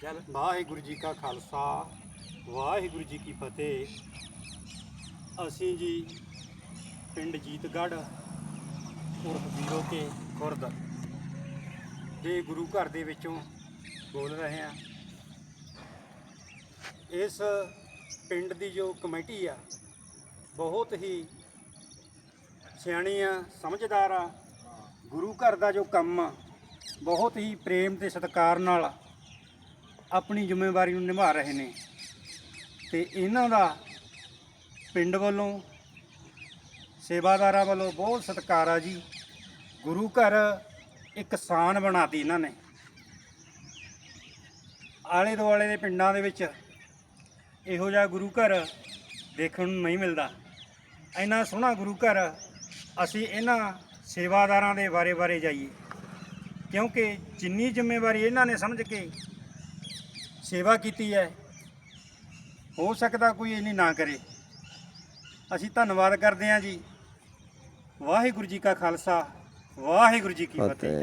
ਚੱਲ ਵਾਹਿਗੁਰੂ ਜੀ ਕਾ ਖਾਲਸਾ, ਵਾਹਿਗੁਰੂ ਜੀ ਕੀ ਫਤਿਹ। ਅਸੀਂ ਜੀ ਪਿੰਡ ਜੀਤਗੜ੍ਹ, ਉਰਫ ਵੀਰੋ ਕੇ ਖੁਰਦ ਦੇ ਗੁਰੂ ਘਰ ਦੇ ਵਿੱਚੋਂ ਬੋਲ ਰਹੇ ਹਾਂ। ਇਸ ਪਿੰਡ ਦੀ ਜੋ ਕਮੇਟੀ ਆ, ਬਹੁਤ ਹੀ ਸਿਆਣੀ ਆ, ਸਮਝਦਾਰ ਆ। ਗੁਰੂ ਘਰ ਦਾ ਜੋ ਕੰਮ ਆ, ਬਹੁਤ ਹੀ ਪ੍ਰੇਮ ਤੇ ਸਤਿਕਾਰ ਨਾਲ ਆਪਣੀ ਜ਼ਿੰਮੇਵਾਰੀ ਨੂੰ ਨਿਭਾ ਰਹੇ ਨੇ। ਤੇ ਇਹਨਾਂ ਦਾ ਪਿੰਡ ਵੱਲੋਂ, ਸੇਵਾਦਾਰਾਂ ਵੱਲੋਂ ਬਹੁਤ ਸਤਿਕਾਰ ਆ ਜੀ। ਗੁਰੂ ਘਰ ਇੱਕ ਸਾਨ ਬਣਾਤੀ ਇਹਨਾਂ ਨੇ। ਆਲੇ ਦੁਆਲੇ ਦੇ ਪਿੰਡਾਂ ਦੇ ਵਿੱਚ ਇਹੋ ਜਿਹਾ ਗੁਰੂ ਘਰ ਦੇਖਣ ਨੂੰ ਨਹੀਂ ਮਿਲਦਾ। ਇੰਨਾ ਸੋਹਣਾ ਗੁਰੂ ਘਰ ਅਸੀਂ ਇਹਨਾਂ ਸੇਵਾਦਾਰਾਂ ਦੇ ਬਾਰੇ-ਬਾਰੇ ਜਾਈਏ। ਕਿਉਂਕਿ ਜਿੰਨੀ ਜ਼ਿੰਮੇਵਾਰੀ ਇਹਨਾਂ ਨੇ ਸਮਝ ਕੇ ਸੇਵਾ ਕੀਤੀ ਹੈ। ਹੋ ਸਕਦਾ ਕੋਈ ਇੰਨੀ ਨਾ ਕਰੇ। ਅਸੀਂ ਧੰਨਵਾਦ ਕਰਦੇ ਹਾਂ ਜੀ। ਵਾਹਿਗੁਰੂ ਜੀ ਕਾ ਖਾਲਸਾ ਵਾਹਿਗੁਰੂ ਜੀ ਕੀ ਫਤਿਹ।